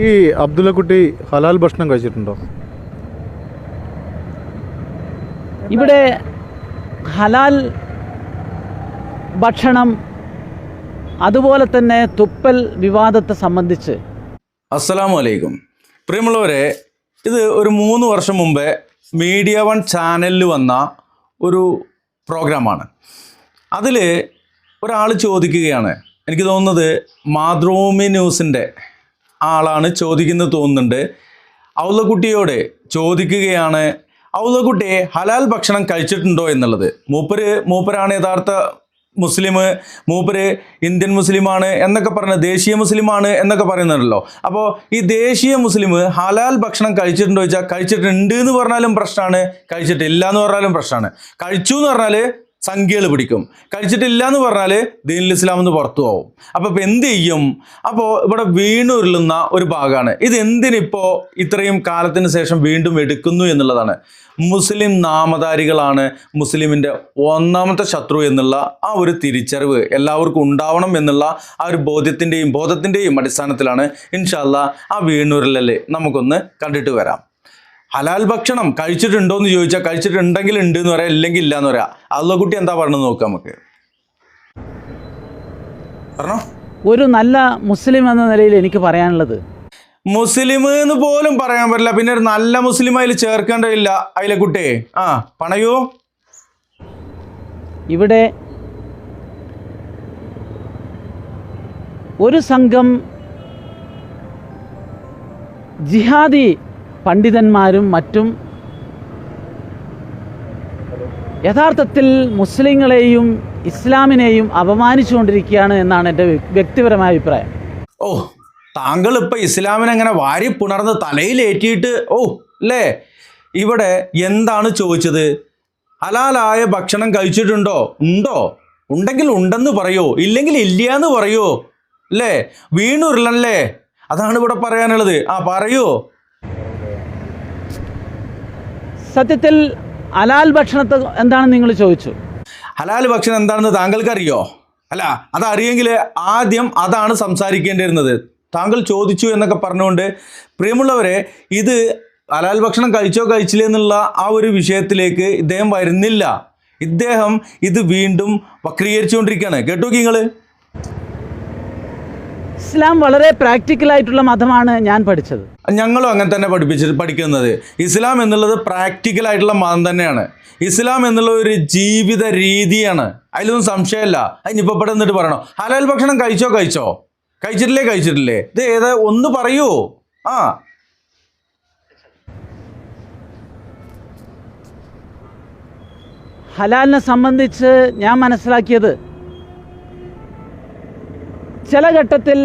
ഈ അബ്ദുള്ളക്കുട്ടി ഹലാൽ ഭക്ഷണം കഴിച്ചിട്ടുണ്ടോ? ഇവിടെ ഹലാൽ ഭക്ഷണം അതുപോലെ തന്നെ തുപ്പൽ വിവാദത്തെ സംബന്ധിച്ച്. അസ്സലാമു അലൈക്കും പ്രിയമുള്ളവരെ ഇത് ഒരു മൂന്ന് വർഷം മുമ്പേ മീഡിയ വൺ ചാനലിൽ വന്ന ഒരു പ്രോഗ്രാമാണ്. അതിൽ ഒരാൾ ചോദിക്കുകയാണ്. എനിക്ക് തോന്നുന്നത് മാതൃഭൂമി ന്യൂസിന്റെ ആളാണ് ചോദിക്കുന്നത് തോന്നുന്നുണ്ട്. ഔലക്കുട്ടിയോട് ചോദിക്കുകയാണ് ഔലക്കുട്ടി ഹലാൽ ഭക്ഷണം കഴിച്ചിട്ടുണ്ടോ എന്നുള്ളത്? മൂപ്പര് മൂപ്പരാണ് യഥാർത്ഥ മുസ്ലിം മൂപ്പര് ഇന്ത്യൻ മുസ്ലിമാണ് എന്നൊക്കെ പറഞ്ഞ ദേശീയ മുസ്ലിമാണ് എന്നൊക്കെ പറയുന്നുണ്ടല്ലോ. അപ്പോൾ ഈ ദേശീയ മുസ്ലിം ഹലാൽ ഭക്ഷണം കഴിച്ചിട്ടുണ്ടോ ചോദിച്ചാൽ കഴിച്ചിട്ടുണ്ട് എന്ന് പറഞ്ഞാലും പ്രശ്നമാണ് കഴിച്ചിട്ടില്ല എന്ന് പറഞ്ഞാലും പ്രശ്നമാണ്. കഴിച്ചു എന്ന് പറഞ്ഞാൽ സംഖ്യകൾ പിടിക്കും. കഴിച്ചിട്ടില്ല എന്ന് പറഞ്ഞാൽ ദീനുൽ ഇസ്ലാം എന്ന് പുറത്തു പോകും അപ്പോൾ ഇപ്പം എന്ത് ചെയ്യും? അപ്പോൾ ഇവിടെ വീണുരുളുന്ന ഒരു ഭാഗമാണ്. ഇത് എന്തിനിപ്പോൾ ഇത്രയും കാലത്തിന് ശേഷം വീണ്ടും എടുക്കുന്നു എന്നുള്ളതാണ്. മുസ്ലിം നാമധാരികളാണ് മുസ്ലിമിന്റെ ഒന്നാമത്തെ ശത്രു എന്നുള്ള ആ ഒരു തിരിച്ചറിവ് എല്ലാവർക്കും ഉണ്ടാവണം എന്നുള്ള ആ ഒരു ബോധ്യത്തിന്റെയും ബോധത്തിന്റെയും അടിസ്ഥാനത്തിലാണ് ഇൻഷാല്ല ആ വീണുരുളൽ നമുക്കൊന്ന് കണ്ടിട്ട് വരാം. ഹലാൽ ഭക്ഷണം കഴിച്ചിട്ടുണ്ടോ എന്ന് ചോദിച്ചാൽ കഴിച്ചിട്ടുണ്ടെങ്കിൽ ഉണ്ട് എന്ന് പറയാം ഇല്ലെങ്കിൽ ഇല്ല എന്ന് പറയാം. അതുള്ള കുട്ടി എന്താ പറഞ്ഞത് നോക്കാം നമുക്ക്. പറഞ്ഞോ? ഒരു നല്ല മുസ്ലിം എന്ന നിലയിൽ എനിക്ക് പറയാനുള്ളത്. മുസ്ലിം എന്ന് പോലും പറയാൻ പറ്റില്ല. പിന്നെ ഒരു നല്ല മുസ്ലിം അതിൽ ചേർക്കേണ്ടതില്ല. അതിലെ കുട്ടിയെ ആ പണയോ? ഇവിടെ ഒരു സംഘം ജിഹാദി പണ്ഡിതന്മാരും മറ്റും യഥാർത്ഥത്തിൽ മുസ്ലിങ്ങളെയും ഇസ്ലാമിനെയും അപമാനിച്ചുകൊണ്ടിരിക്കുകയാണ് എന്നാണ് എന്റെ വ്യക്തിപരമായ അഭിപ്രായം. ഓ താങ്കൾ ഇപ്പൊ ഇസ്ലാമിനെ അങ്ങനെ വാരി പുണർന്ന് തലയിലേറ്റിയിട്ട് ഓ അല്ലേ ഇവിടെ എന്താണ് ചോദിച്ചത്? ഹലാലായ ഭക്ഷണം കഴിച്ചിട്ടുണ്ടോ? ഉണ്ടോ? ഉണ്ടെങ്കിൽ ഉണ്ടെന്ന് പറയോ? ഇല്ലെങ്കിൽ ഇല്ല എന്ന് പറയോ? അല്ലേ വീണുരുളല്ലേ? അതാണ് ഇവിടെ പറയാനുള്ളത്. ആ പറയൂ. സത്യത്തിൽ അലാൽ ഭക്ഷണത്തെ എന്താണെന്ന് നിങ്ങൾ ചോദിച്ചു? ഹലാൽ ഭക്ഷണം എന്താണെന്ന് താങ്കൾക്ക് അറിയോ അല്ല അതറിയെങ്കിൽ ആദ്യം അതാണ് സംസാരിക്കേണ്ടിയിരുന്നത്. താങ്കൾ ചോദിച്ചു എന്നൊക്കെ പറഞ്ഞുകൊണ്ട് പ്രിയമുള്ളവരെ ഇത് ഹലാൽ ഭക്ഷണം കഴിച്ചോ കഴിച്ചില്ലേ എന്നുള്ള ആ ഒരു വിഷയത്തിലേക്ക് ഇദ്ദേഹം വരുന്നില്ല. ഇദ്ദേഹം ഇത് വീണ്ടും വക്രീകരിച്ചുകൊണ്ടിരിക്കുകയാണ്. കേട്ടോ നിങ്ങൾ ഇസ്ലാം വളരെ പ്രാക്ടിക്കൽ ആയിട്ടുള്ള മതമാണ് ഞാൻ പഠിച്ചത്. ഞങ്ങളും അങ്ങനെ തന്നെ പഠിപ്പിച്ച് പഠിക്കുന്നത്. ഇസ്ലാം എന്നുള്ളത് പ്രാക്ടിക്കൽ ആയിട്ടുള്ള മതം തന്നെയാണ്. ഇസ്ലാം എന്നുള്ള ഒരു ജീവിത രീതിയാണ്. അതിലൊന്നും സംശയമല്ല. അതിനിപ്പോൾ ഇവിടെ നിന്നിട്ട് പറയണോ. ഹലാൽ ഭക്ഷണം കഴിച്ചോ? കഴിച്ചോ? കഴിച്ചിട്ടില്ലേ? കഴിച്ചിട്ടില്ലേ? ഇത് ഏതാ? ഒന്ന് പറയൂ. ആ. ഹലാലിനെ സംബന്ധിച്ച് ഞാൻ മനസ്സിലാക്കിയത് ചില ഘട്ടത്തിൽ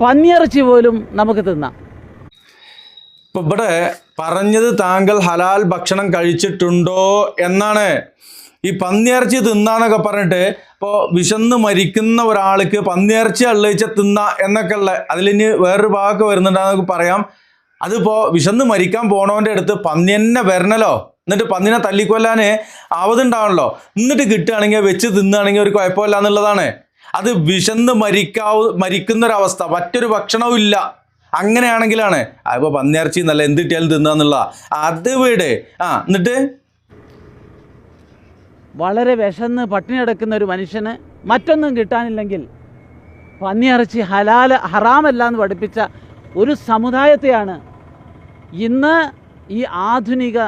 പന്നിയിറച്ചി പോലും നമുക്ക് തിന്നാം. ഇപ്പൊ ഇവിടെ പറഞ്ഞത് താങ്കൾ ഹലാൽ ഭക്ഷണം കഴിച്ചിട്ടുണ്ടോ എന്നാണ്. ഈ പന്നിയിറച്ചി തിന്നാന്നൊക്കെ പറഞ്ഞിട്ട് ഇപ്പോൾ വിശന്ന് മരിക്കുന്ന ഒരാൾക്ക് പന്നിയിറച്ചി അള്ളിച്ച തിന്ന എന്നൊക്കെ ഉള്ള അതിലിനി വേറൊരു ഭാഗമൊക്കെ വരുന്നുണ്ടെന്നൊക്കെ പറയാം. അതിപ്പോൾ വിശന്ന് മരിക്കാൻ പോണവന്റെ അടുത്ത് പന്നി തന്നെ വരണല്ലോ. എന്നിട്ട് പന്നിനെ തല്ലിക്കൊല്ലാൻ ആവതുണ്ടാവണല്ലോ. എന്നിട്ട് കിട്ടുകയാണെങ്കിൽ വെച്ച് തിന്നുകയാണെങ്കിൽ ഒരു കുഴപ്പമില്ല എന്നുള്ളതാണ്. അത് വിശന്ന് മരിക്കാവ് മരിക്കുന്നൊരവസ്ഥ. മറ്റൊരു ഭക്ഷണവും ഇല്ല. അങ്ങനെയാണെങ്കിലാണ്. അപ്പോൾ പന്നിയിറച്ചി എന്നല്ല എന്ത് കിട്ടിയാലും തിന്നാന്നുള്ള. അത് വീട് ആ എന്നിട്ട്? വളരെ വിശന്ന് പട്ടിണി കിടക്കുന്ന ഒരു മനുഷ്യന് മറ്റൊന്നും കിട്ടാനില്ലെങ്കിൽ പന്നിയിറച്ചി ഹലാൽ ഹറാമല്ല എന്ന് പഠിപ്പിച്ച ഒരു സമുദായത്തെയാണ് ഇന്ന് ഈ ആധുനിക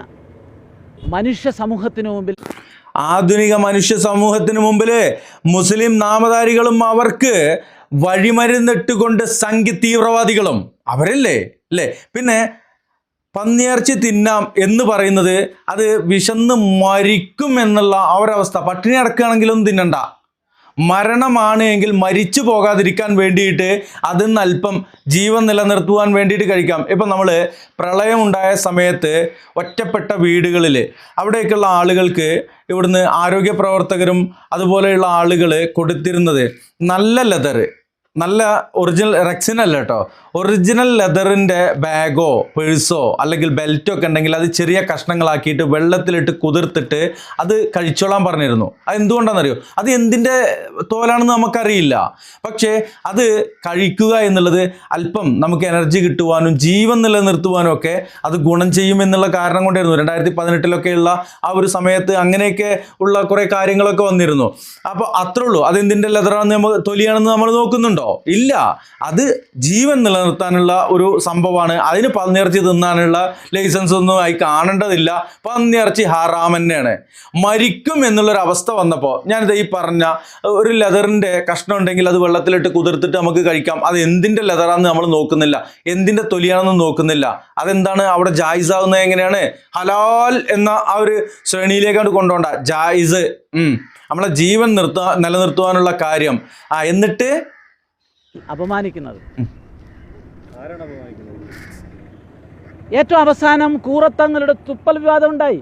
മനുഷ്യ സമൂഹത്തിന് മുമ്പിൽ ആധുനിക മനുഷ്യ സമൂഹത്തിന് മുമ്പിൽ മുസ്ലിം നാമധാരികളും അവർക്ക് വഴിമരുന്നിട്ടുകൊണ്ട് സംഘി തീവ്രവാദികളും. അവരല്ലേ? അല്ലേ? പിന്നെ പന്നിയിറച്ചി തിന്നാം എന്ന് പറയുന്നത് അത് വിശന്ന് മരിക്കും എന്നുള്ള ഒരവസ്ഥ. പട്ടിണി അടക്കുകയാണെങ്കിലും തിന്നണ്ട. മരണമാണ് എങ്കിൽ മരിച്ചു പോകാതിരിക്കാൻ വേണ്ടിയിട്ട് അതിൽ നിന്ന് അല്പം ജീവൻ നിലനിർത്തുവാൻ വേണ്ടിയിട്ട് കഴിക്കാം. ഇപ്പം നമ്മൾ പ്രളയമുണ്ടായ സമയത്ത് ഒറ്റപ്പെട്ട വീടുകളിൽ അവിടെയൊക്കെയുള്ള ആളുകൾക്ക് ഇവിടുന്ന് ആരോഗ്യ പ്രവർത്തകരും അതുപോലെയുള്ള ആളുകൾ കൊടുത്തിരുന്നത് നല്ല ലെതർ നല്ല ഒറിജിനൽ അല്ല കേട്ടോ ഒറിജിനൽ ലെതറിന്റെ ബാഗോ പേഴ്സോ അല്ലെങ്കിൽ ബെൽറ്റോ ഒക്കെ ഉണ്ടെങ്കിൽ അത് ചെറിയ കഷ്ണങ്ങളാക്കിയിട്ട് വെള്ളത്തിലിട്ട് കുതിർത്തിട്ട് അത് കഴിച്ചോളാൻ പറഞ്ഞിരുന്നു. അത് എന്തുകൊണ്ടാണെന്നറിയോ? അത് എന്തിന്റെ തോലാണെന്ന് നമുക്കറിയില്ല. പക്ഷേ അത് കഴിക്കുക എന്നുള്ളത് അല്പം നമുക്ക് എനർജി കിട്ടുവാനും ജീവൻ നിലനിർത്തുവാനും ഒക്കെ അത് ഗുണം ചെയ്യും എന്നുള്ള കാരണം കൊണ്ടായിരുന്നു. രണ്ടായിരത്തി പതിനെട്ടിലൊക്കെയുള്ള ആ ഒരു സമയത്ത് അങ്ങനെയൊക്കെ ഉള്ള കുറേ കാര്യങ്ങളൊക്കെ വന്നിരുന്നു. അപ്പോൾ അത്രേ ഉള്ളൂ. അത് എന്തിന്റെ ലെതറാണെന്ന് നമ്മൾ തൊലിയാണെന്ന് നമ്മൾ നോക്കുന്നുണ്ടോ? ഇല്ല. അത് ജീവൻ നിലനിർത്താനുള്ള ഒരു സംഭവമാണ്. അതിന് പന്നിയിറച്ചി തിന്നാനുള്ള ലൈസൻസ് ഒന്നും ആയി കാണേണ്ടതില്ല. പന്നിയിറച്ചി ഹറാം തന്നെയാണ്. മരിക്കും എന്നുള്ളൊരു അവസ്ഥ വന്നപ്പോൾ ഞാനിത് ഈ പറഞ്ഞ ഒരു ലെതറിന്റെ കഷ്ണം ഉണ്ടെങ്കിൽ അത് വെള്ളത്തിലിട്ട് കുതിർത്തിട്ട് നമുക്ക് കഴിക്കാം. അത് എന്തിന്റെ ലെതറാണെന്ന് നമ്മൾ നോക്കുന്നില്ല. എന്തിന്റെ തൊലിയാണെന്ന് നോക്കുന്നില്ല. അതെന്താണ്? അവിടെ ജായിസ് ആവുന്നത് എങ്ങനെയാണ്? ഹലാൽ എന്ന ആ ഒരു ശ്രേണിയിലേക്കാണ് കൊണ്ടുപോണ്ട ജായിസ്. നമ്മളെ ജീവൻ നിർത്താ നിലനിർത്തുവാനുള്ള കാര്യം. ആ എന്നിട്ട് അപമാനിക്കുന്നത്. ഏറ്റവും അവസാനം കൂറത്തങ്ങളുടെ തുപ്പൽ വിവാദം ഉണ്ടായി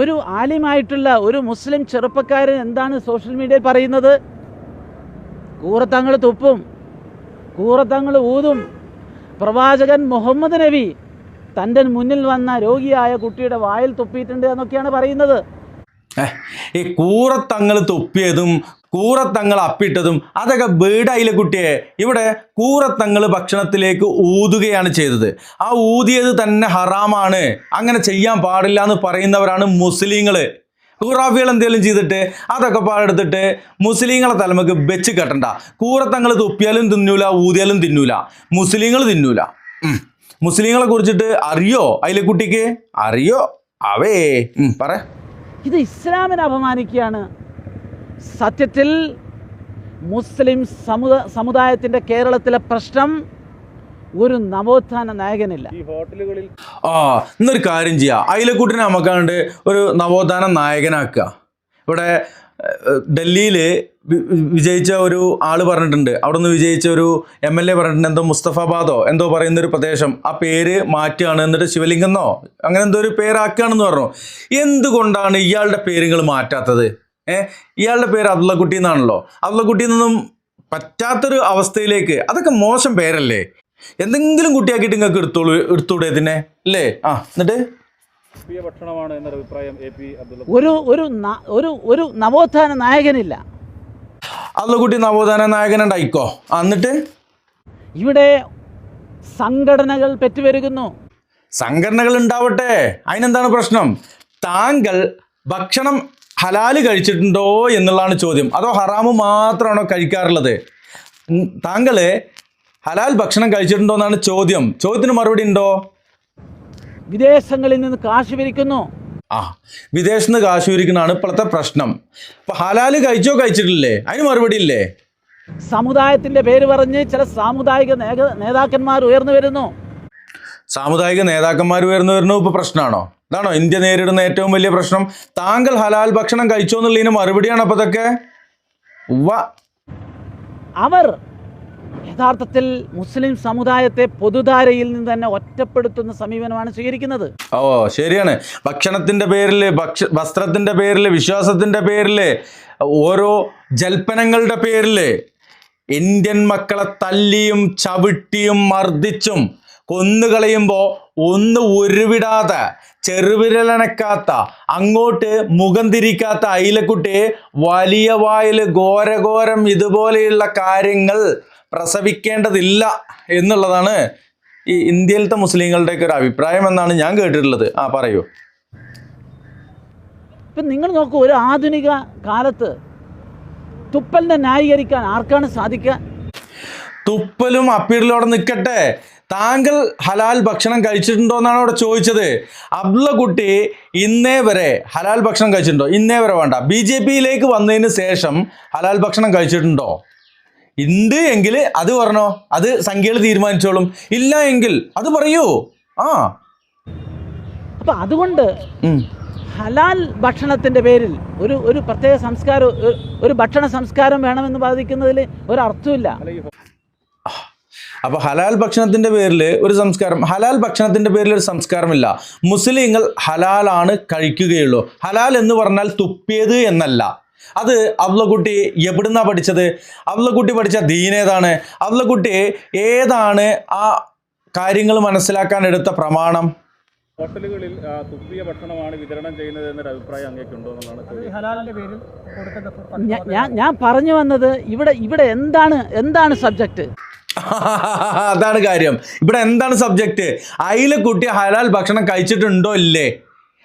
ഒരു ആലിമായിട്ടുള്ള ഒരു മുസ്ലിം ചെറുപ്പക്കാരൻ എന്താണ് സോഷ്യൽ മീഡിയയിൽ പറയുന്നത്? കൂറത്തങ്ങൾ തുപ്പും കൂറത്തങ്ങൾ ഊതും. പ്രവാചകൻ മുഹമ്മദ് നബി തന്റെ മുന്നിൽ വന്ന രോഗിയായ കുട്ടിയുടെ വായിൽ തുപ്പിയിട്ടുണ്ട് എന്നൊക്കെയാണ് പറയുന്നത്. ഈ കൂറത്തങ്ങൾ തുപ്പിയതും കൂറത്തങ്ങൾ അപ്പിട്ടതും അതൊക്കെ ബേഡായിലെ കുട്ടിയെ? ഇവിടെ കൂറത്തങ്ങൾ ഭക്ഷണത്തിലേക്ക് ഊതുകയാണ് ചെയ്തത്. ആ ഊതിയത് തന്നെ ഹറാമാണ്. അങ്ങനെ ചെയ്യാൻ പാടില്ല എന്ന് പറയുന്നവരാണ് മുസ്ലിങ്ങൾ ഖുറാഫികൾ എന്തെങ്കിലും ചെയ്തിട്ട് അതൊക്കെ പാടെടുത്തിട്ട് മുസ്ലിങ്ങളെ തലമുക്ക് വെച്ച് കെട്ടണ്ട. കൂറത്തങ്ങൾ തുപ്പിയാലും തിന്നൂല ഊതിയാലും തിന്നൂല. മുസ്ലിങ്ങൾ തിന്നൂല. മുസ്ലിങ്ങളെ കുറിച്ചിട്ട് അറിയോ അതിലെ കുട്ടിക്ക്? അറിയോ? അവേ. പറ. ഇത് ഇസ്ലാമിനെ അപമാനിക്കുകയാണ്. സത്യത്തിൽ മുസ്ലിം സമുദ സമുദായത്തിന്റെ കേരളത്തിലെ പ്രശ്നം ഒരു നവോത്ഥാന നായകനില്ല. ഈ ഹോട്ടലുകളിൽ ആ എന്നൊരു കാര്യം ചെയ്യുക അയിലക്കൂട്ടിനെ നമുക്കാണ്ട് ഒരു നവോത്ഥാന നായകനാക്കുക. ഇവിടെ ഡൽഹിയിൽ വിജയിച്ച ഒരു ആൾ പറഞ്ഞിട്ടുണ്ട്. അവിടെ നിന്ന് വിജയിച്ച ഒരു എം എൽ എ പറഞ്ഞിട്ടുണ്ട്. എന്തോ മുസ്തഫാബാദോ എന്തോ പറയുന്ന ഒരു പ്രദേശം. ആ പേര് മാറ്റുകയാണ്. എന്നിട്ട് ശിവലിംഗന്നോ അങ്ങനെ എന്തോ ഒരു പേരാക്കുകയാണെന്ന് പറഞ്ഞു. എന്തുകൊണ്ടാണ് ഇയാളുടെ പേരുകൾ മാറ്റാത്തത്? ഏ? ഇയാളുടെ പേര് അബ്ദുള്ളക്കുട്ടി എന്നാണല്ലോ. അബ്ദുള്ളക്കുട്ടി നിന്നും പറ്റാത്തൊരു അവസ്ഥയിലേക്ക്. അതൊക്കെ മോശം പേരല്ലേ? എന്തെങ്കിലും കുട്ടിയാക്കിയിട്ട് നിങ്ങൾക്ക് എടുത്തോളൂ എടുത്തൂടെ ഇതിനെ? അല്ലേ? ആ എന്നിട്ട്? ഭക്ഷണമാണ് എന്നൊരു അഭിപ്രായം എ പി അബ്ദുള്ള ഒരു ഒരു ഒരു ഒരു നവോത്ഥാന നായകനില്ല. അബ്ദുള്ളക്കുട്ടി നവോത്ഥാന നായകനുണ്ടായിക്കോ? ആ, എന്നിട്ട്? ഇവിടെ സംഘടനകൾ പെറ്റുപെരുകുന്നു സംഘടനകൾ ഉണ്ടാവട്ടെ. അതിനെന്താണ് പ്രശ്നം? താങ്കൾ ഭക്ഷണം ഹലാൽ കഴിച്ചിട്ടുണ്ടോ എന്നുള്ളതാണ് ചോദ്യം. അതോ ഹറാമ് മാത്രമാണോ കഴിക്കാറുള്ളത്? താങ്കൾ താങ്കൾ ഹലാൽ ഭക്ഷണം കഴിച്ചിട്ടുണ്ടോ എന്നാണ് ചോദ്യം. ചോദ്യത്തിന് മറുപടി ഉണ്ടോ? വിദേശങ്ങളിൽ നിന്ന് കാശ് പിരിക്കുന്നു ആ വിദേശത്ത് നിന്ന് കാശ് വിരിക്കുന്നതാണ് ഇപ്പോഴത്തെ പ്രശ്നം. അപ്പൊ ഹലാൽ കഴിച്ചോ കഴിച്ചിട്ടില്ലേ? അതിന് മറുപടി ഇല്ലേ? സമുദായത്തിന്റെ പേര് പറഞ്ഞ് ചില സാമുദായിക നേതാക്കന്മാർ ഉയർന്നു വരുന്നു. സാമുദായിക നേതാക്കന്മാർ ഉയർന്നു വരുന്നു ഇപ്പൊ പ്രശ്നമാണോ? ഇതാണോ? ഇന്ത്യ നേരിടുന്ന ഏറ്റവും വലിയ പ്രശ്നം. താങ്കൾ ഹലാൽ ഭക്ഷണം കഴിച്ചോ എന്നുള്ളതിന് മറുപടിയാണ് അപ്പൊ ഇതൊക്കെ? അവർ യഥാർത്ഥത്തിൽ മുസ്ലിം സമുദായത്തെ പൊതുധാരയിൽ നിന്ന് തന്നെ ഒറ്റപ്പെടുത്തുന്ന സമീപനമാണ് സ്വീകരിക്കുന്നത്. ഓ ശരിയാണ്. ഭക്ഷണത്തിന്റെ പേരിൽ ഭക്ഷ വസ്ത്രത്തിന്റെ പേരിൽ വിശ്വാസത്തിന്റെ പേരിൽ ഓരോ ജൽപ്പനങ്ങളുടെ പേരിൽ ഇന്ത്യൻ മക്കളെ തല്ലിയും ചവിട്ടിയും മർദ്ദിച്ചും കൊന്നുകളയുമ്പോൾ ഒന്ന് ഉരുവിടാതെ ചെറുവിരലനക്കാത്ത അങ്ങോട്ട് മുഖം തിരിക്കാത്ത അയിലക്കുട്ടി വലിയ വായിൽ ഘോരഘോരം ഇതുപോലെയുള്ള കാര്യങ്ങൾ പ്രസവിക്കേണ്ടതില്ല എന്നുള്ളതാണ് ഈ ഇന്ത്യയിലത്തെ മുസ്ലിങ്ങളുടെയൊക്കെ ഒരു അഭിപ്രായം എന്നാണ് ഞാൻ കേട്ടിട്ടുള്ളത്. ആ പറയൂ. ഇപ്പം നിങ്ങൾ നോക്കൂ ഒരു ആധുനിക കാലത്ത് തുപ്പലിനെ ന്യായീകരിക്കാൻ ആർക്കാണ് സാധിക്കുക? തുപ്പലും അപ്പീറിലും അവിടെ നിൽക്കട്ടെ. താങ്കൾ ഹലാൽ ഭക്ഷണം കഴിച്ചിട്ടുണ്ടോ എന്നാണ് അവിടെ ചോദിച്ചത്. അബ്ദുള്ള കുട്ടി ഇന്നേ വരെ ഹലാൽ ഭക്ഷണം കഴിച്ചിട്ടുണ്ടോ? ഇന്നേ വരെ വേണ്ട. ബി ജെ പിയിലേക്ക് വന്നതിന് ശേഷം ഹലാൽ ഭക്ഷണം കഴിച്ചിട്ടുണ്ടോ? ഉണ്ട് എങ്കിൽ അത് പറഞ്ഞോ. അത് സംഖ്യകൾ തീരുമാനിച്ചോളും. ഇല്ല എങ്കിൽ അത് പറയൂ. ആ. അപ്പൊ അതുകൊണ്ട്. ഹലാൽ ഭക്ഷണത്തിന്റെ പേരിൽ ഒരു ഒരു പ്രത്യേക സംസ്കാരം ഒരു ഭക്ഷണ സംസ്കാരം വേണമെന്ന് ബാധിക്കുന്നതിൽ ഒരർത്ഥമില്ല അപ്പൊ ഹലാൽ ഭക്ഷണത്തിന്റെ പേരിൽ ഒരു സംസ്കാരം ഹലാൽ ഭക്ഷണത്തിന്റെ പേരിൽ ഒരു സംസ്കാരമില്ല. മുസ്ലിങ്ങൾ ഹലാലാണ് കഴിക്കുകയുള്ളൂ. ഹലാൽ എന്ന് പറഞ്ഞാൽ തുപ്പിയത് എന്നല്ല. അത് അവളക്കുട്ടി എവിടുന്നാ പഠിച്ചത്? അവളക്കുട്ടി പഠിച്ച ദീനേതാണ് അവളക്കുട്ടി ഏതാണ് ആ കാര്യങ്ങൾ മനസ്സിലാക്കാൻ എടുത്ത പ്രമാണം? ഹോട്ടലുകളിൽ തുപ്പിയ ഭക്ഷണമാണ് വിതരണം ചെയ്യുന്നത് എന്നൊരു അഭിപ്രായം അങ്ങേക്കുണ്ടോ എന്നുള്ളതാണ് ഞാൻ ഞാൻ പറഞ്ഞു വന്നത് ഇവിടെ ഇവിടെ എന്താണ് എന്താണ് സബ്ജക്റ്റ് അതാണ് കാര്യം. ഇവിടെ എന്താണ് സബ്ജക്റ്റ് അയില കുട്ടി ഹലാൽ ഭക്ഷണം കഴിച്ചിട്ടുണ്ടോ ഇല്ലേ?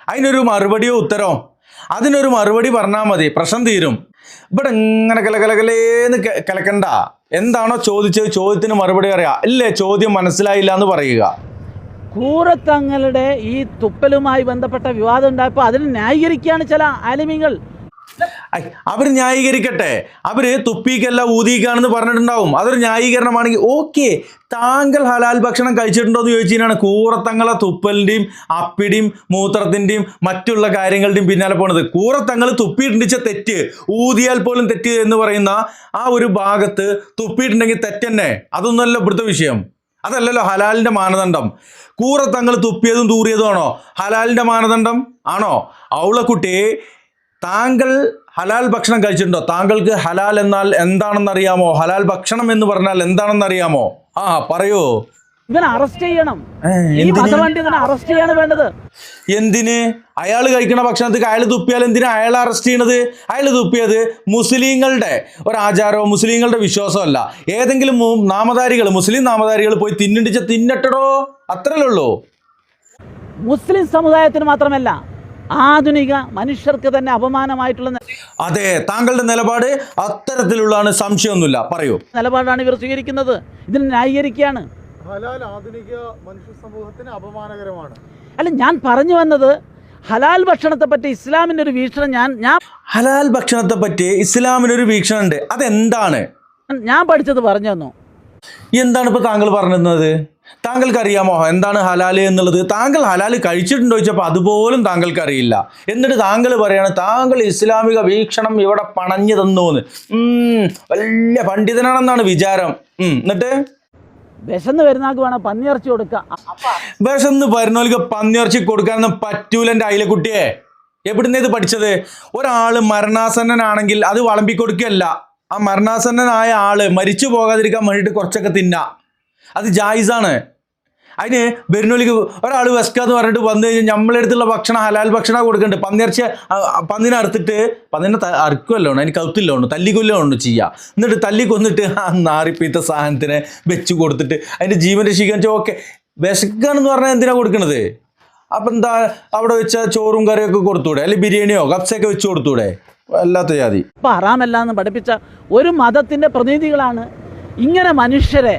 അതിനൊരു മറുപടിയോ ഉത്തരോ? അതിനൊരു മറുപടി പറഞ്ഞാൽ മതി. പ്രശ്നം തീരും. ഇവിടെ ഇങ്ങനെ കലകലകലേന്ന് കലക്കണ്ട. എന്താണോ ചോദിച്ചത് ചോദ്യത്തിന് മറുപടി അറിയാം. ഇല്ലേ? ചോദ്യം മനസ്സിലായില്ല എന്ന് പറയുക. കൂറത്തങ്ങളുടെ ഈ തുപ്പലുമായി ബന്ധപ്പെട്ട വിവാദം ഉണ്ടായപ്പോൾ അതിന് ന്യായീകരിക്കുകയാണ് ചില ആലിമികൾ. ഐ, അവർ ന്യായീകരിക്കട്ടെ. അവർ തുപ്പിക്കല്ല ഊതിക്കാണെന്ന് പറഞ്ഞിട്ടുണ്ടാവും. അതൊരു ന്യായീകരണമാണെങ്കിൽ ഓക്കെ താങ്കൾ ഹലാൽ ഭക്ഷണം കഴിച്ചിട്ടുണ്ടോ എന്ന് ചോദിച്ചതിനാണ് കൂറത്തങ്ങളെ തുപ്പലിന്റെയും അപ്പിടിയും മൂത്രത്തിന്റെയും മറ്റുള്ള കാര്യങ്ങളുടെയും പിന്നാലെ പോണത്. കൂറത്തങ്ങൾ തുപ്പിയിട്ടുണ്ടിച്ച തെറ്റ്. ഊതിയാൽ പോലും തെറ്റ് എന്ന് പറയുന്ന ആ ഒരു ഭാഗത്ത് തുപ്പിയിട്ടുണ്ടെങ്കിൽ തെറ്റന്നെ. അതൊന്നുമല്ല ഇവിടുത്തെ വിഷയം. അതല്ലല്ലോ ഹലാലിന്റെ മാനദണ്ഡം. കൂറത്തങ്ങൾ തുപ്പിയതും തൂറിയതും ആണോ? ഹലാലിന്റെ മാനദണ്ഡം ആണോ? അവളക്കുട്ടി താങ്കൾ ഹലാൽ ഭക്ഷണം കഴിച്ചിട്ടുണ്ടോ? താങ്കൾക്ക് ഹലാൽ എന്നാൽ എന്താണെന്ന് അറിയാമോ ഹലാൽ ഭക്ഷണം എന്ന് പറഞ്ഞാൽ എന്താണെന്ന് അറിയാമോ ആ പറയൂ. ഇവനെ അറസ്റ്റ് ചെയ്യണം. ഈ അറസ്റ്റ് ചെയ്യാണ് വേണ്ടത്. എന്തിന്? അയാൾ കഴിക്കുന്ന ഭക്ഷണത്തിൽ അയാൾ തുപ്പിയാൽ എന്തിനാ അയാൾ അറസ്റ്റ് ചെയ്യണത്? അയാൾ തുപ്പിയത് മുസ്ലിങ്ങളുടെ ഒരു ആചാരമോ മുസ്ലിങ്ങളുടെ വിശ്വാസമല്ല ഏതെങ്കിലും നാമധാരികൾ മുസ്ലിം നാമധാരികൾ പോയി തിന്നിടിച്ച തിന്നട്ടടോ? അത്രല്ലേ ഉള്ളൂ. മുസ്ലിം സമുദായത്തിന് മാത്രമല്ല ആധുനിക മനുഷ്യർക്ക് തന്നെ അപമാനമായിട്ടുള്ള അതെ താങ്കളുടെ നിലപാട് അത്തരത്തിലുള്ളതാണ് സംശയമൊന്നുമില്ല. പറയൂ. നിലപാടാണ് ഇവർ സ്വീകരിക്കുന്നത്. ഇതിന് ന്യായീകരിക്കുകയാണ്. ഹലാൽ ആധുനിക മനുഷ്യ സമൂഹത്തിന് അപമാനകരമാണ്. അല്ല ഞാൻ പറഞ്ഞു വന്നത് ഹലാൽ ഭക്ഷണത്തെ പറ്റി ഇസ്ലാമിന്റെ ഒരു വീക്ഷണം ഞാൻ ഞാൻ ഹലാൽ ഭക്ഷണത്തെ പറ്റി ഇസ്ലാമിനൊരു വീക്ഷണം ഉണ്ട് അതെന്താണ്? ഞാൻ പഠിച്ചത് പറഞ്ഞു തന്നു. എന്താണ് ഇപ്പോൾ താങ്കൾ പറഞ്ഞിരുന്നത്? താങ്കൾക്ക് അറിയാമോ എന്താണ് ഹലാൽ എന്നുള്ളത്? താങ്കൾ ഹലാൽ കഴിച്ചിട്ടുണ്ടോ ചോദിച്ചപ്പോൾ അതുപോലും താങ്കൾക്ക് അറിയില്ല എന്നിട്ട് താങ്കൾ പറയാണ് താങ്കൾ ഇസ്ലാമിക വീക്ഷണം ഇവിടെ പണഞ്ഞു തന്നു എന്ന് വലിയ പണ്ഡിതനാണെന്നാണ് വിചാരം. എന്നിട്ട്? വിശന്ന് വരുന്നാൾക്ക് വേണം പന്നിയിറച്ചി കൊടുക്കുക വിശന്ന് വരുന്നവർക്ക് പന്നിയിറച്ചി കൊടുക്കാനൊന്നും പറ്റൂല എന്റെ അയിലക്കുട്ടിയെ. എവിടുന്ന് ഇത് പഠിച്ചത്? ഒരാൾ മരണാസന്നനാണെങ്കിൽ അത് വളമ്പി കൊടുക്കുകയല്ല ആ മരണാസന്നനായ ആൾ മരിച്ചു പോകാതിരിക്കാൻ വേണ്ടിയിട്ട് കുറച്ചൊക്കെ തിന്നാ. അത് ജായിസാണ്. അതിന് വരുന്നോലിക്ക് ഒരാൾ വെസ്കാന്ന് പറഞ്ഞിട്ട് വന്നു കഴിഞ്ഞാൽ നമ്മളെ അടുത്തുള്ള ഭക്ഷണം ഹലാൽ ഭക്ഷണം കൊടുക്കുന്നുണ്ട് പന്നിറച്ചി പന്നിനെ അറുത്തിട്ട് പന്നിനെ അറുക്കുമല്ലോ അതിന് കൗത്തില്ലോ ഉണ്ട്? ചെയ്യുക എന്നിട്ട് തല്ലി കൊന്നിട്ട് ആ നാറിപ്പീത്ത സാധനത്തിനെ വെച്ച് കൊടുത്തിട്ട് അതിന്റെ ജീവൻ രക്ഷിക്കാൻ ഓക്കെ വിശക്കാണെന്ന് പറഞ്ഞാൽ എന്തിനാണ് കൊടുക്കണത്? അപ്പം എന്താ അവിടെ വെച്ച ചോറും കറിയൊക്കെ കൊടുത്തൂടെ? അല്ലെങ്കിൽ ബിരിയാണിയോ കപ്സയൊക്കെ വെച്ച് കൊടുത്തൂടെ? വല്ലാത്ത ജാതി ഹറാമല്ല എന്ന് പഠിപ്പിച്ച ഒരു മതത്തിന്റെ പ്രതിനിധികളാണ് ഇങ്ങനെ മനുഷ്യരെ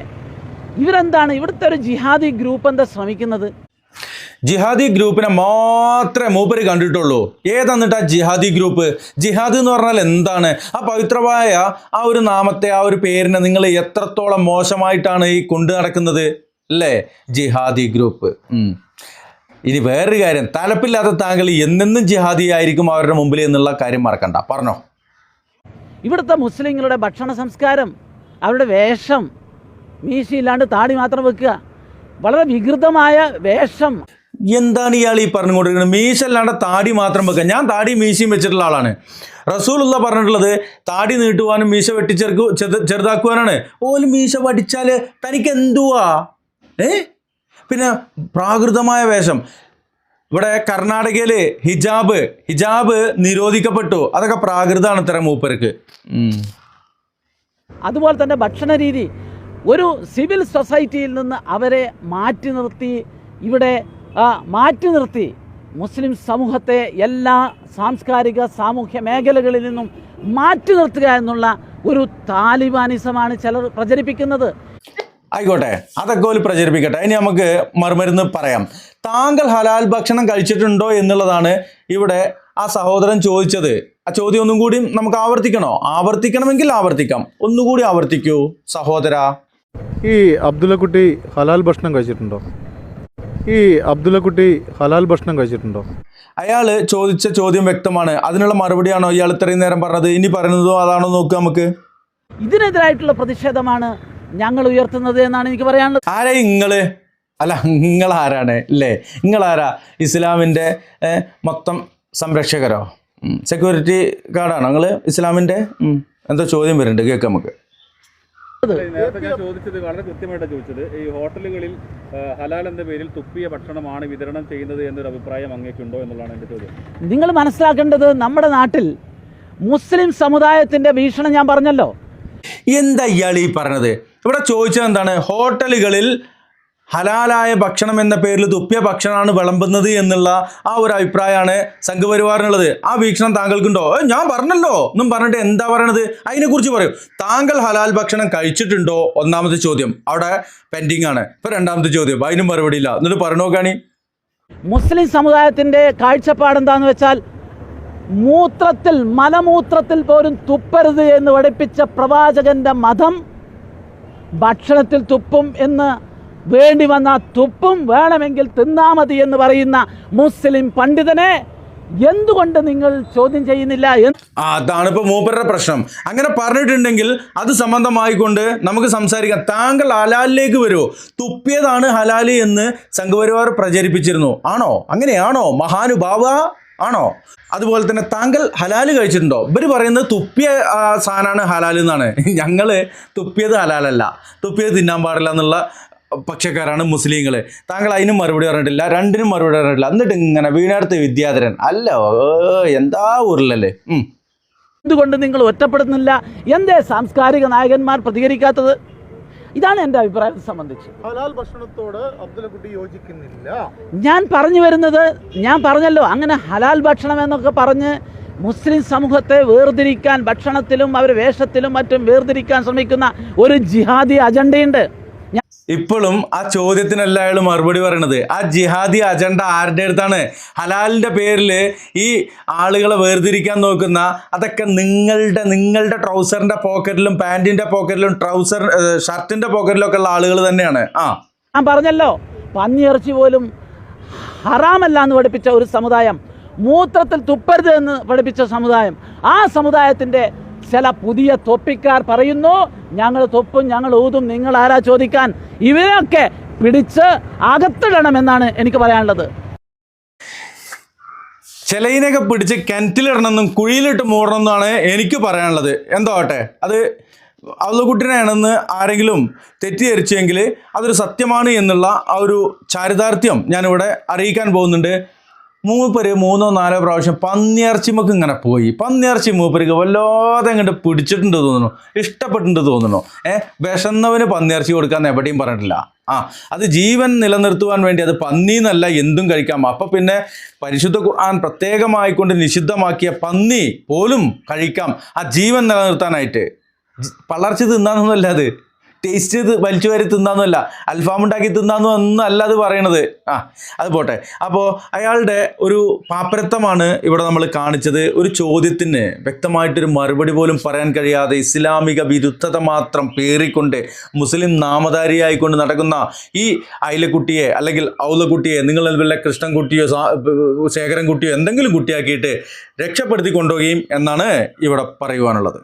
ഇവരെന്താണ്? ഇവിടുത്തെ ഒരു ജിഹാദി ഗ്രൂപ്പ് എന്താ ശ്രമിക്കുന്നത്? ജിഹാദി ഗ്രൂപ്പിനെ മാത്രമേ മൂപ്പര് കണ്ടിട്ടുള്ളൂ. ഏതെന്നിട്ട് ആ ജിഹാദി ഗ്രൂപ്പ്? ജിഹാദ് എന്ന് പറഞ്ഞാൽ എന്താണ്? ആ പവിത്രമായ ആ ഒരു നാമത്തെ ആ ഒരു പേരിനെ നിങ്ങൾ എത്രത്തോളം മോശമായിട്ടാണ് ഈ കൊണ്ടു നടക്കുന്നത്? അല്ലേ? ജിഹാദി ഗ്രൂപ്പ്. ഇനി വേറൊരു കാര്യം. തലപ്പില്ലാത്ത താങ്കൾ എന്നെന്നും ജിഹാദി ആയിരിക്കും അവരുടെ മുമ്പിൽ എന്നുള്ള കാര്യം മറക്കണ്ട. പറഞ്ഞോ. ഇവിടുത്തെ മുസ്ലിങ്ങളുടെ ഭക്ഷണ സംസ്കാരം അവരുടെ വേഷം മീശയില്ലാണ്ട് താടി മാത്രം വെക്കുക. വളരെ വികൃതമായ വേഷം. എന്താണ് ഇയാൾ ഈ പറഞ്ഞുകൊണ്ടിരിക്കുന്നത്? മീശ അല്ലാണ്ട് താടി മാത്രം വെക്കുക. ഞാൻ താടി മീശയും വെച്ചിട്ടുള്ള ആളാണ്. റസൂലുള്ള പറഞ്ഞിട്ടുള്ളത് താടി നീട്ടുവാനും മീശ വെട്ടിച്ചെറുക്കു ചെറു- ചെറുതാക്കുവാനാണ്. ഓൽ മീശ പഠിച്ചാൽ തനിക്ക് എന്തുവാ ഏ? പിന്നെ പ്രാകൃതമായ വേഷം. ഇവിടെ കർണാടകയിൽ ഹിജാബ് ഹിജാബ് നിരോധിക്കപ്പെട്ടു. അതൊക്കെ പ്രാകൃതമാണ് ഇത്തരം മൂപ്പർക്ക്. അതുപോലെ തന്നെ ഭക്ഷണ രീതി ഒരു സിവിൽ സൊസൈറ്റിയിൽ നിന്ന് അവരെ മാറ്റി നിർത്തി ഇവിടെ മാറ്റി നിർത്തി. മുസ്ലിം സമൂഹത്തെ എല്ലാ സാംസ്കാരിക സാമൂഹ്യ മേഖലകളിൽ നിന്നും മാറ്റി നിർത്തുക എന്നുള്ള ഒരു താലിബാനിസമാണ് ചിലർ പ്രചരിപ്പിക്കുന്നത്. ആയിക്കോട്ടെ അതൊക്കെ ഒരു പ്രചരിപ്പിക്കട്ടെ. ഇനി നമുക്ക് മറുമരുന്ന് പറയാം. താങ്കൾ ഹലാൽ ഭക്ഷണം കഴിച്ചിട്ടുണ്ടോ എന്നുള്ളതാണ് ഇവിടെ ആ സഹോദരൻ ചോദിച്ചത്. ആ ചോദ്യം ഒന്നും കൂടി നമുക്ക് ആവർത്തിക്കണോ? ആവർത്തിക്കണമെങ്കിൽ ആവർത്തിക്കാം. ഒന്നുകൂടി ആവർത്തിക്കൂ സഹോദര. ഈ അബ്ദുള്ളക്കുട്ടി ഹലാൽ ഭക്ഷണം കഴിച്ചിട്ടുണ്ടോ? ഈ അബ്ദുള്ളക്കുട്ടി ഹലാൽ ഭക്ഷണം കഴിച്ചിട്ടുണ്ടോ? അയാൾ ചോദിച്ച ചോദ്യം വ്യക്തമാണ്. അതിനുള്ള മറുപടിയാണോ ഇയാൾ ഇത്രയും നേരം പറഞ്ഞത്? ഇനി പറയുന്നതോ അതാണോ നോക്കുക നമുക്ക്. ഇതിനെതിരായിട്ടുള്ള പ്രതിഷേധമാണ് ഞങ്ങൾ ഉയർത്തുന്നത് എന്നാണ് എനിക്ക് പറയാനുള്ളത്. ആരാ ഇങ്ങൾ? അല്ല നിങ്ങൾ ആരാണ് അല്ലേ നിങ്ങൾ ആരാ ഇസ്ലാമിന്റെ മൊത്തം സംരക്ഷകരോ? സെക്യൂരിറ്റി ഗാർഡാണോ നിങ്ങൾ ഇസ്ലാമിന്റെ? എന്തോ ചോദ്യം വരുന്നുണ്ട്. കേൾക്കാം നമുക്ക്. നേരത്തെ ഞാൻ ചോദിച്ചത് വളരെ കൃത്യമായിട്ടാണ് ചോദിച്ചത്. ഈ ഹോട്ടലുകളിൽ ഹലാൽ എന്ന പേരിൽ തുപ്പിയ ഭക്ഷണമാണ് വിതരണം ചെയ്യുന്നത് എന്നൊരു അഭിപ്രായം അങ്ങേക്കുണ്ടോ എന്നുള്ളതാണ് എന്റെ ചോദ്യം. നിങ്ങൾ മനസ്സിലാക്കേണ്ടത് നമ്മുടെ നാട്ടിൽ മുസ്ലിം സമുദായത്തിന്റെ വീക്ഷണം ഞാൻ പറഞ്ഞല്ലോ. എന്താ ഇയാൾ ഈ പറഞ്ഞത്? ഇവിടെ ചോദിച്ചത് എന്താണ് ഹോട്ടലുകളിൽ ഹലാലായ ഭക്ഷണം എന്ന പേരിൽ തുപ്പിയ ഭക്ഷണമാണ് വിളമ്പുന്നത് എന്നുള്ള ആ ഒരു അഭിപ്രായമാണ് സംഘപരിവാറിനുള്ളത്. ആ വീക്ഷണം താങ്കൾക്കുണ്ടോ? ഞാൻ പറഞ്ഞല്ലോ. എന്നും പറഞ്ഞിട്ട് എന്താ പറയണത്? അതിനെക്കുറിച്ച് പറയും. താങ്കൾ ഹലാൽ ഭക്ഷണം കഴിച്ചിട്ടുണ്ടോ? ഒന്നാമത്തെ ചോദ്യം. അവിടെ പെൻഡിങ് ആണ്. ഇപ്പൊ രണ്ടാമത്തെ ചോദ്യം. അതിനും മറുപടി ഇല്ല. എന്നിട്ട് പറഞ്ഞു നോക്കാണി മുസ്ലിം സമുദായത്തിന്റെ കാഴ്ചപ്പാട് എന്താന്ന് വെച്ചാൽ മൂത്രത്തിൽ മലമൂത്രത്തിൽ പോലും തുപ്പരുത് എന്ന് പഠിപ്പിച്ച പ്രവാചകന്റെ മതം ഭക്ഷണത്തിൽ തുപ്പും എന്ന് വേണ്ടി വന്ന തുപ്പും വേണമെങ്കിൽ തിന്നാ മതി എന്ന് പറയുന്ന മുസ്ലിം പണ്ഡിതനെ എന്തുകൊണ്ട് നിങ്ങൾ ചോദ്യം ചെയ്യുന്നില്ല അതാണ് ഇപ്പൊ മൂപ്പരുടെ പ്രശ്നം. അങ്ങനെ പറഞ്ഞിട്ടുണ്ടെങ്കിൽ അത് സംബന്ധമായിക്കൊണ്ട് നമുക്ക് സംസാരിക്കാം. താങ്കൾ ഹലാലിലേക്ക് വരുമോ തുപ്പിയതാണ് ഹലാൽ എന്ന് സംഘപരിവാർ പ്രചരിപ്പിച്ചിരുന്നു. ആണോ? അങ്ങനെയാണോ? മഹാനുഭാവ ആണോ? അതുപോലെ തന്നെ താങ്കൾ ഹലാൽ കഴിച്ചിട്ടുണ്ടോ? ഇവർ പറയുന്നത് തുപ്പിയ സാധനമാണ് ഹലാൽ എന്നാണ്. ഞങ്ങൾ തുപ്പിയത് ഹലാലല്ല. തുപ്പിയത് തിന്നാൻ പാടില്ല എന്നുള്ള പക്ഷക്കാരാണ് മുസ്ലിങ്ങൾ താങ്കൾ അതിനും മറുപടി പറഞ്ഞിട്ടില്ല രണ്ടിനും മറുപടി പറഞ്ഞിട്ടില്ല. എന്നിട്ട് ഇങ്ങനെ വീണടുത്ത് വിദ്യാധരൻ. അല്ല എന്താ ഉരുളല്ലേ ഉം. എന്തുകൊണ്ട് നിങ്ങൾ ഒറ്റപ്പെടുന്നില്ല എന്തേ സാംസ്കാരിക നായകന്മാർ പ്രതികരിക്കാത്തത്? ഇതാണ് എന്റെ അഭിപ്രായത്തെ സംബന്ധിച്ച്. ഹലാൽ ഭക്ഷണത്തോട് അബ്ദുള്ളക്കുട്ടി യോജിക്കുന്നില്ല. ഞാൻ പറഞ്ഞു വരുന്നത് ഞാൻ പറഞ്ഞല്ലോ അങ്ങനെ ഹലാൽ ഭക്ഷണം എന്നൊക്കെ പറഞ്ഞ് മുസ്ലിം സമൂഹത്തെ വേർതിരിക്കാൻ ഭക്ഷണത്തിലും അവരുടെ വേഷത്തിലും മറ്റും വേർതിരിക്കാൻ ശ്രമിക്കുന്ന ഒരു ജിഹാദി അജണ്ടയുണ്ട്. ഇപ്പോഴും ആ ചോദ്യത്തിനല്ല അയാൾ മറുപടി പറയണത്. ആ ജിഹാദി അജണ്ട ആരുടെ അടുത്താണ്? ഹലാലിന്റെ പേരിൽ ഈ ആളുകളെ വേർതിരിക്കാൻ നോക്കുന്ന അതൊക്കെ നിങ്ങളുടെ നിങ്ങളുടെ ട്രൗസറിന്റെ പോക്കറ്റിലും പാന്റിന്റെ പോക്കറ്റിലും ട്രൗസർ ഷർട്ടിന്റെ പോക്കറ്റിലൊക്കെ ഉള്ള ആളുകൾ തന്നെയാണ്. ആ. ഞാൻ പറഞ്ഞല്ലോ പന്നിയിറച്ചി പോലും ഹറാമല്ല എന്ന് പഠിപ്പിച്ച ഒരു സമുദായം മൂത്രത്തിൽ തുപ്പരുത് എന്ന് പഠിപ്പിച്ച സമുദായം ആ സമുദായത്തിന്റെ ചില പുതിയ തൊപ്പിക്കാർ പറയുന്നു ഞങ്ങൾ തൊപ്പും ഞങ്ങൾ ഊതും നിങ്ങൾ ആരാ ചോദിക്കാൻ? ഇവരെയൊക്കെ പിടിച്ച് അകത്തിടണമെന്നാണ് എനിക്ക് പറയാനുള്ളത്. ചിലയിനൊക്കെ പിടിച്ച് കിണറ്റിലിടണമെന്നും കുഴിയിലിട്ട് മൂടണമെന്നാണ് എനിക്ക് പറയാനുള്ളത്. എന്തോ ആട്ടെ അത് അവളുകുട്ടിനാണെന്ന് ആരെങ്കിലും തെറ്റിദ്ധരിച്ചെങ്കിൽ അതൊരു സത്യമാണ് എന്നുള്ള ആ ഒരു ചാരിതാർത്ഥ്യം ഞാനിവിടെ അറിയിക്കാൻ പോകുന്നുണ്ട്. മൂപ്പര് മൂന്നോ നാലോ പ്രാവശ്യം പന്നിയിറച്ചിമൊക്കെ ഇങ്ങനെ പോയി. പന്നിയർച്ചി മൂപ്പർക്ക് വല്ലാതെ ഇങ്ങോട്ട് പിടിച്ചിട്ടുണ്ട് തോന്നുന്നു. ഇഷ്ടപ്പെട്ടിട്ടുണ്ട് തോന്നുന്നു. ഏഹ് വിശന്നവന് പന്നിയർച്ചി കൊടുക്കാൻ എവിടെയും പറഞ്ഞിട്ടില്ല. ആ അത് ജീവൻ നിലനിർത്തുവാൻ വേണ്ടി അത് പന്നി എന്നല്ല എന്തും കഴിക്കാം. അപ്പം പിന്നെ പരിശുദ്ധ ഖുർആൻ പ്രത്യേകമായിക്കൊണ്ട് നിഷിദ്ധമാക്കിയ പന്നി പോലും കഴിക്കാം. ആ ജീവൻ നിലനിർത്താനായിട്ട്. പളർച്ച് തിന്നാന്നൊന്നുമല്ല അത്. ടേസ്റ്റ് ചെയ്ത് വലിച്ചു വരെ തിന്നാന്നല്ല അൽഫാം ഉണ്ടാക്കി തിന്നാന്നോ ഒന്നും അല്ല അത് പറയണത്. ആ അത് പോട്ടെ. അപ്പോൾ അയാളുടെ ഒരു പാപ്പരത്വമാണ് ഇവിടെ നമ്മൾ കാണിച്ചത്. ഒരു ചോദ്യത്തിന് വ്യക്തമായിട്ടൊരു മറുപടി പോലും പറയാൻ കഴിയാതെ ഇസ്ലാമിക വിരുദ്ധത മാത്രം പേറിക്കൊണ്ട് മുസ്ലിം നാമധാരിയായിക്കൊണ്ട് നടക്കുന്ന ഈ അയിലക്കുട്ടിയെ അല്ലെങ്കിൽ ഔലക്കുട്ടിയെ നിങ്ങൾ വല്ല കൃഷ്ണൻകുട്ടിയോ ശേഖരൻകുട്ടിയോ എന്തെങ്കിലും കുട്ടിയാക്കിയിട്ട് രക്ഷപ്പെടുത്തി കൊണ്ടുപോവുകയും എന്നാണ് ഇവിടെ പറയുവാനുള്ളത്.